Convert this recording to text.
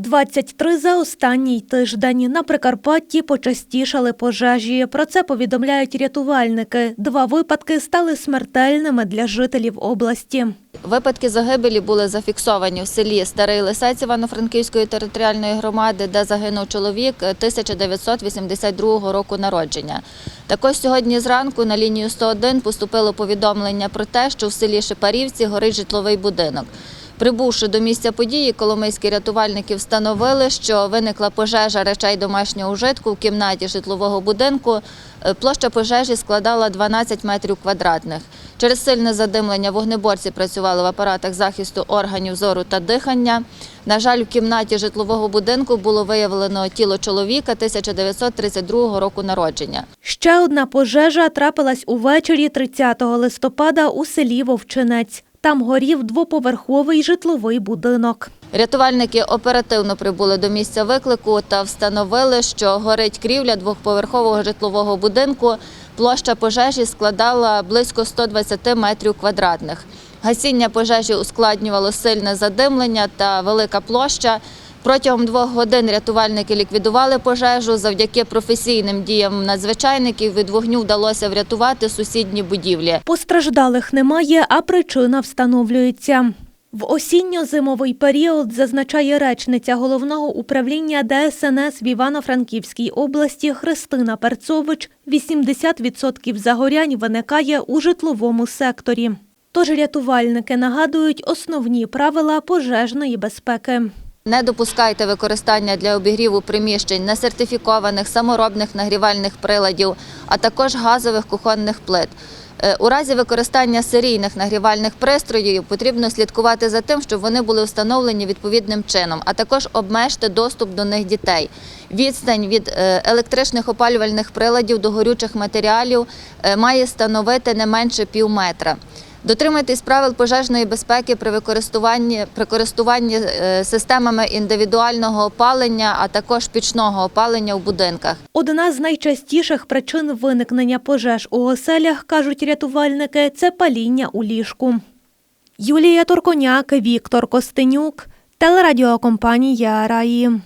23 за останній тиждень на Прикарпатті почастішали пожежі. Про це повідомляють рятувальники. Два випадки стали смертельними для жителів області. Випадки загибелі були зафіксовані в селі Старий Лисець Івано-Франківської територіальної громади, де загинув чоловік 1982 року народження. Також сьогодні зранку на лінію 101 поступило повідомлення про те, що в селі Шипарівці горить житловий будинок. Прибувши до місця події, коломийські рятувальники встановили, що виникла пожежа речей домашнього ужитку в кімнаті житлового будинку. Е, Площа пожежі складала 12 метрів квадратних. Через сильне задимлення вогнеборці працювали в апаратах захисту органів зору та дихання. На жаль, в кімнаті житлового будинку було виявлено тіло чоловіка 1932 року народження. Ще одна пожежа трапилась увечері 30 листопада у селі Вовчинець. Там горів двоповерховий житловий будинок. Рятувальники оперативно прибули до місця виклику та встановили, що горить крівля двохповерхового житлового будинку. Площа пожежі складала близько 120 метрів квадратних. Гасіння пожежі ускладнювало сильне задимлення та велика площа. Протягом двох годин рятувальники ліквідували пожежу. Завдяки професійним діям надзвичайників від вогню вдалося врятувати сусідні будівлі. Постраждалих немає, а причина встановлюється. В осінньо-зимовий період, зазначає речниця головного управління ДСНС в Івано-Франківській області Христина Перцович, 80% загорянь виникає у житловому секторі. Тож рятувальники нагадують основні правила пожежної безпеки. Не допускайте використання для обігріву приміщень несертифікованих саморобних нагрівальних приладів, а також газових кухонних плит. Е, У разі використання серійних нагрівальних пристроїв потрібно слідкувати за тим, щоб вони були встановлені відповідним чином, а також обмежте доступ до них дітей. Відстань від е, електричних опалювальних приладів до горючих матеріалів е, має становити не менше пів метра. Дотримуйтесь правил пожежної безпеки при використуванні, при користуванні е, системами індивідуального опалення, а також пічного опалення в будинках. Одна з найчастіших причин виникнення пожеж у оселях, кажуть рятувальники, це паління у ліжку. Юлія Торконяк, Віктор Костенюк, телерадіокомпанія Раї.